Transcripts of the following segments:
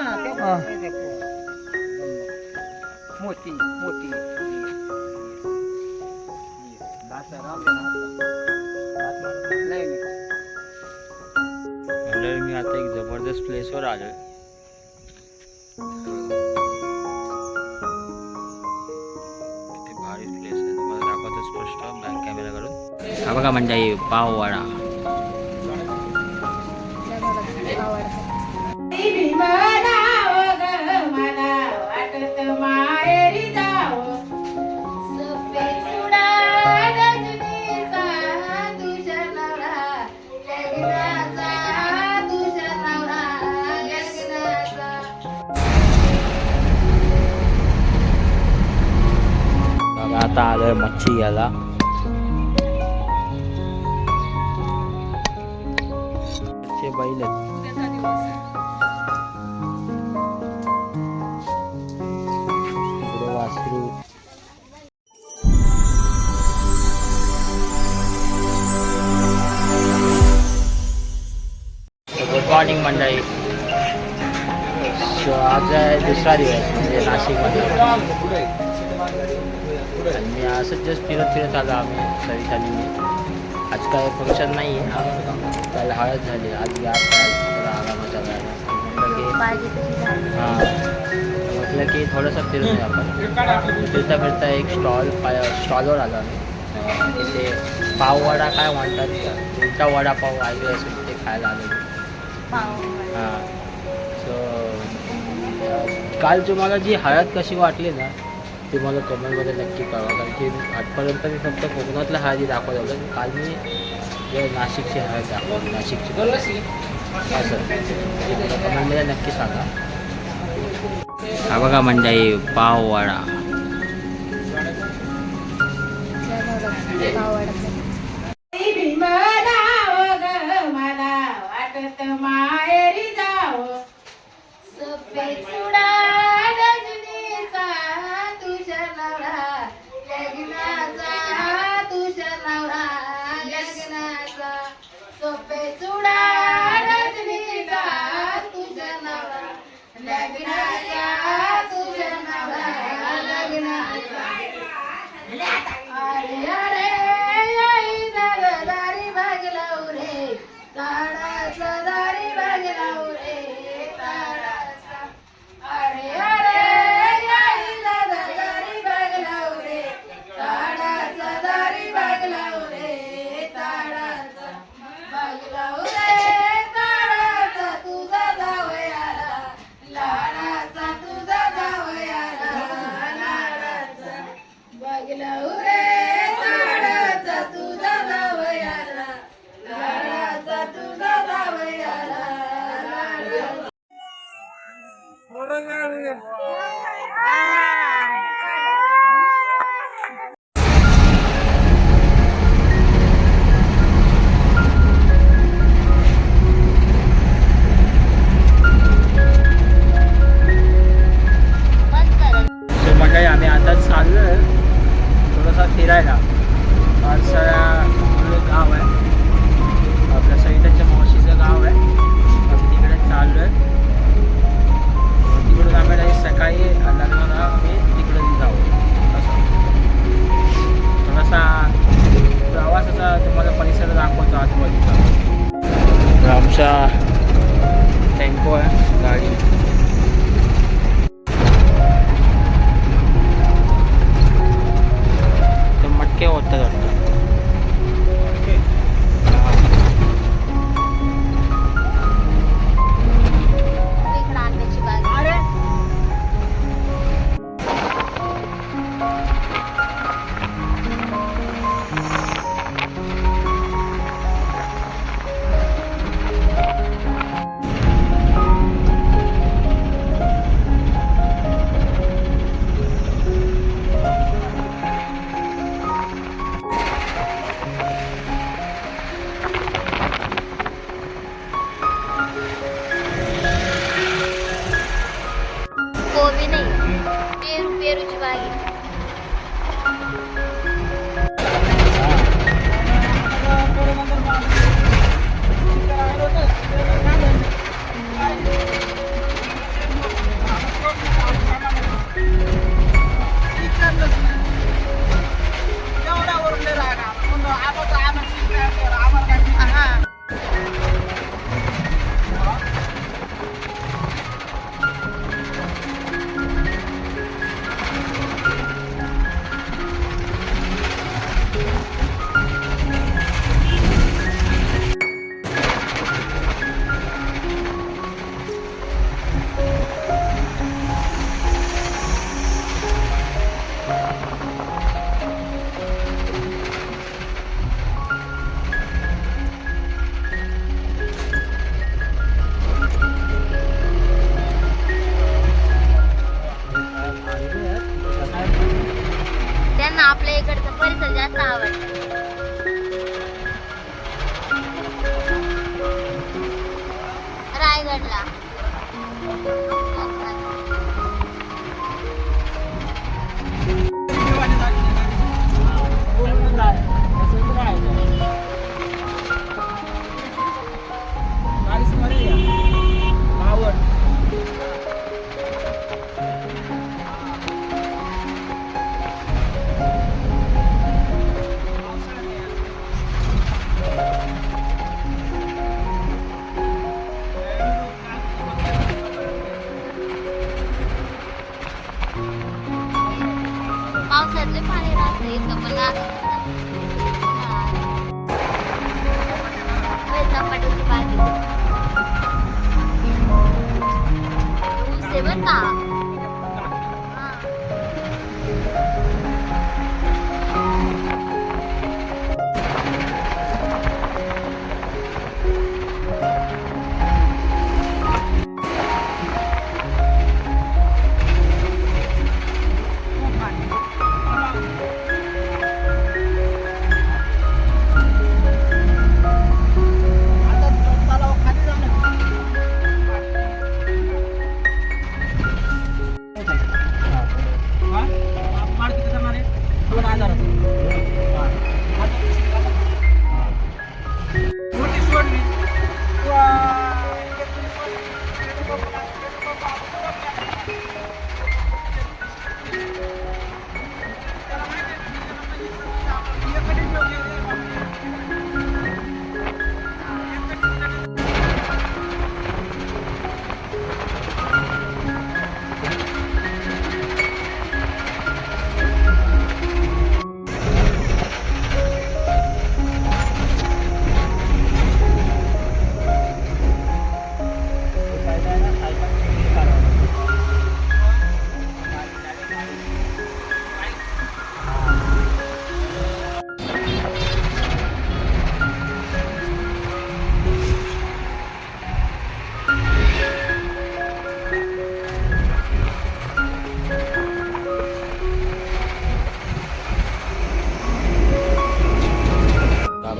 हा. मोती मोती मंडळी मी आता एक जबरदस्त प्लेसवर आलोय. किती भारी प्लेस आहे. तुम्हाला दाखवतो स्पष्ट बॅक कॅमेरा करून हा बघा म्हणजे पाववाडा. आता आलोय मच्छी मच्छी बैल वासरू गुड मॉर्निंग मंडळी आज दुसरा दिवस म्हणजे नाशिकमध्ये असंच जस्ट फिरत फिरत आलो आम्ही सवितानी मी। आज काय फ़ंक्शन नाही आहे काल हळद झाली आज वेळा म्हटलं की हाँ म्हटलं की थोडंसं फिरून आपण फिरता फिरता एक स्टॉल स्टॉलवर आलो आम्ही तिथे पाववडा काय म्हणतात उलटा वडापाव ऐकलं असेल ते खायला आलो हाँ। सो काल तुम्हाला जी हळद कशी वाटली ना ते मला कमेंटमध्ये नक्की कळवा. कारण की आजपर्यंत मी फक्त कोकणातल्या हळदी दाखवत होतो काल मी नाशिकची हळद दाखवली नाशिकची. असं. कमेंटमध्ये नक्की सांगा. हा बघा मंडळी पाववाडा. आवडतात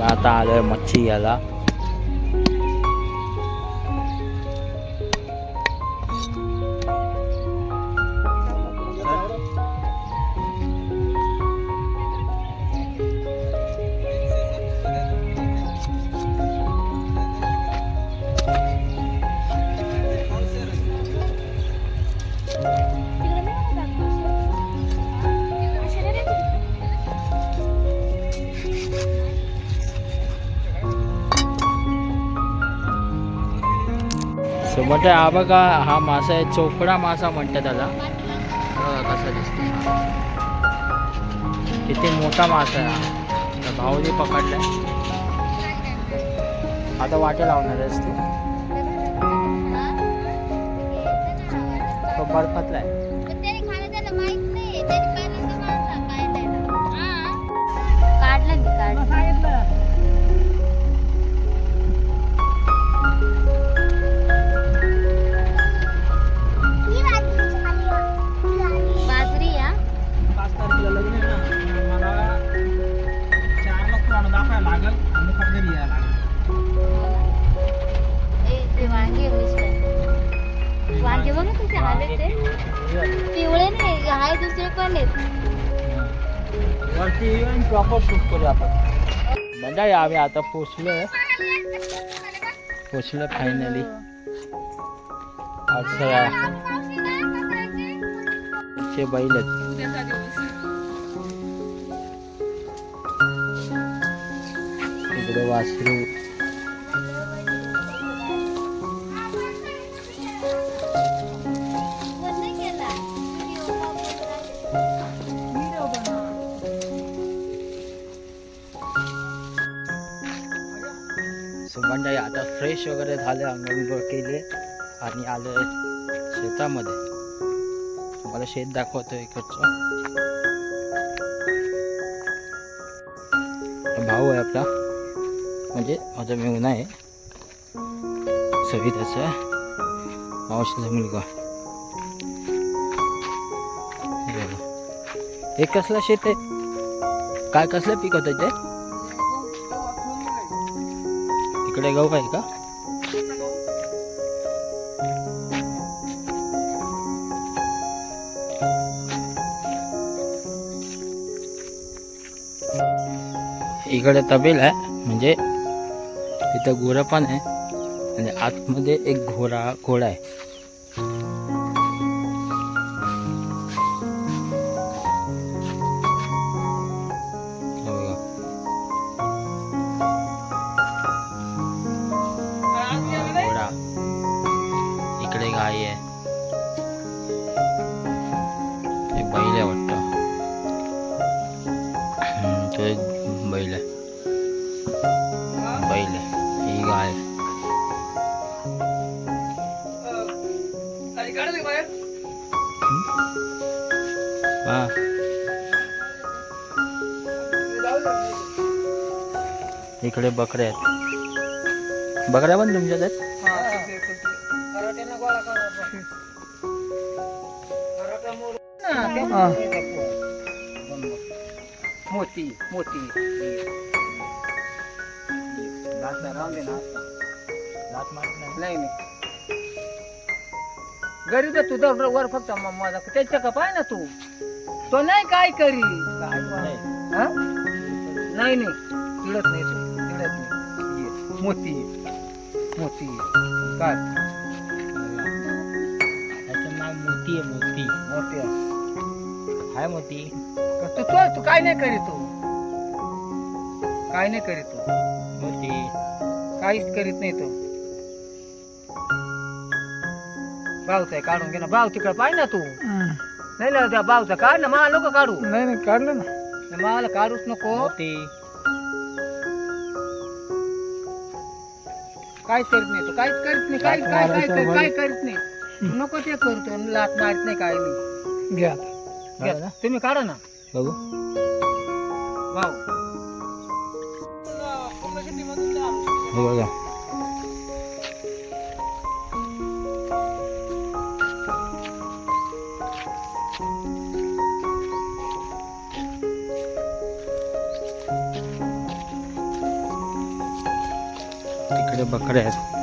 बाबा आता आलोय मच्छी सो म्हणजे हा बघा हा मासा आहे चोपडा मासा म्हणतात त्याला. बघा कसा दिसतो किती मोठा मासा आहे हा. भाऊने पकडलाय. आता वाटे लावणार आहेस तू. तो बर्फातला आहे आम्ही आता पोचलोय पोचलो फायनली सगळ्या चे बैल आहेत इकडे वासरू मंडळी आता फ्रेश वगैरे झाले अंघोळ केले आणि आलं शेतामध्ये. तुम्हाला शेत दाखवतो इकडचं. भाऊ आहे आपला. म्हणजे माझा मेहून आहे. सविताचा मावशीचा मुलगा. हे कसलं शेत आहे? काय कसलं पिकवतं ते? इकडे गहू आहे का? इकडे तबेल आहे म्हणजे इथं गोरं पण आहे. आणि आतमध्ये एक घोडा घोडा आहे. इकडे बकऱ्या आहेत. बकऱ्या पण तुमच्यात आहेत? मोती मोती. नाही नाही. गरीब आहे तुझा वर फक्त माझा त्याच्या का पाय ना तू? तो नाही काय करी? हा? नाही नाही. चिडत नाही तो. मोती. मोती. काय? त्याचं नाव मोती आहे मोती. मोती. हाय मोती. तू तो तू काय नाही करीत तू? काय नाही करीत तू? मोती. काहीच करीत नाही तो. भाऊचा आहे, काढून घे ना. भाऊ तिकडे पाहिजे ना तू. नाही ना त्या भाऊचा काढ ना मला लोक काढू. नाही नाही काढलं ना. मला काढूच नको. मोती. काहीच करीत नाही तू काहीच करीत नाही काय काय काय काय काय करीत नाही. नको ते करतो लाट मारत नाही काय नाही. घ्या ना. तुम्ही काढा ना. बघू. भाऊ बघा. तिकडे बकऱ्या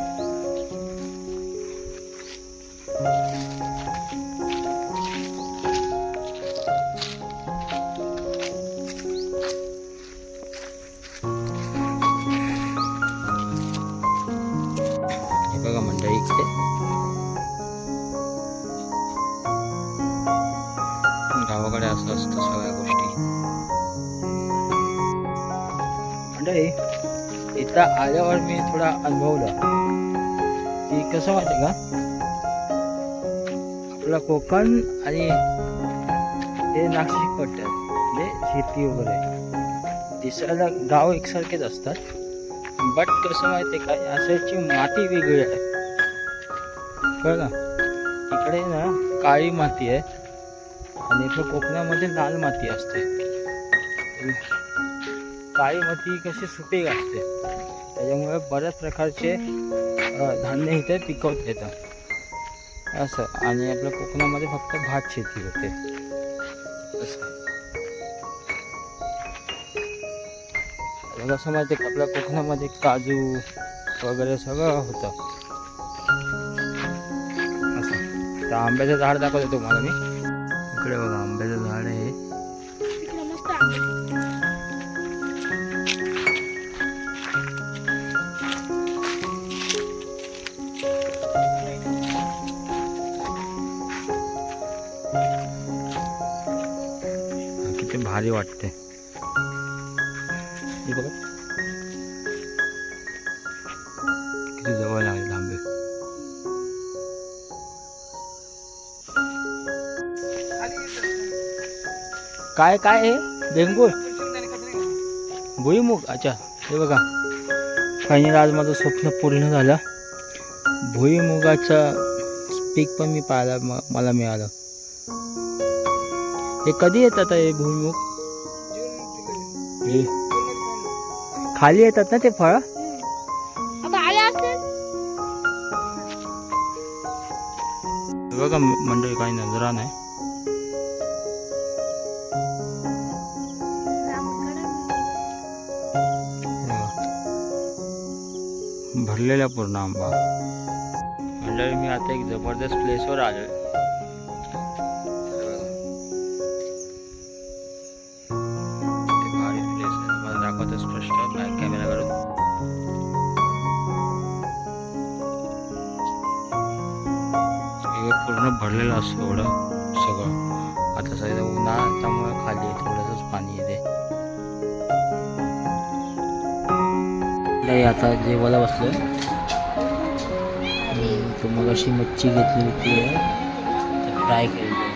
आता आल्यावर मी थोडा अनुभवलं. की कसं माहिती का? आपलं कोकण आणि हे नाशिक पट्ट्यात म्हणजे शेती वगैरे. दिसायला गाव एकसारखेच असतात. बट कसं माहिती का असायची माती वेगळी आहे. कळलं? इकडे ना काळी माती आहे. आणि इकडं कोकणामध्ये लाल माती असते. काळी माती कशी सुपीक असते. त्याच्यामुळे बऱ्याच प्रकारचे धान्य इथे पिकवता येतं असं. आणि आपल्या कोकणामध्ये फक्त भात शेती होते. असं. कसं माहिती का आपल्या कोकणामध्ये काजू वगैरे सगळं होतं. असं. तर आंब्याचं झाड दाखवतो तुम्हाला मी. इकडे बघा आंब्याचं झाड आहे. भारी वाटते. बघा. किती जवळ लागले आंबे काय काय आहे बेंगूळ? भुईमुग? अच्छा हे बघा. फायनल आज माझं स्वप्न पूर्ण झालं. भुईमुगाचं पीक पण मी पाहायला मला मिळालं. हे कधी येतात हे भुईमुग? हे खाली येतात ना ते फळ? आता आले बघा मंडळी काही नजरा नाही. हे. भरलेला पूर्ण आंबा. मंडळी मी आता एक जबरदस्त प्लेसवर आलोय. किती सगळं पूर्ण भरलेलं असतं एवढं सगळं. आता सगळं उन्हाळा त्यामुळे खाली थोडंसंच पाणी येते. नाही आता जेवायला बसलो तुम्हाला मग अशी मच्छी घेतली होती. फ्राय केली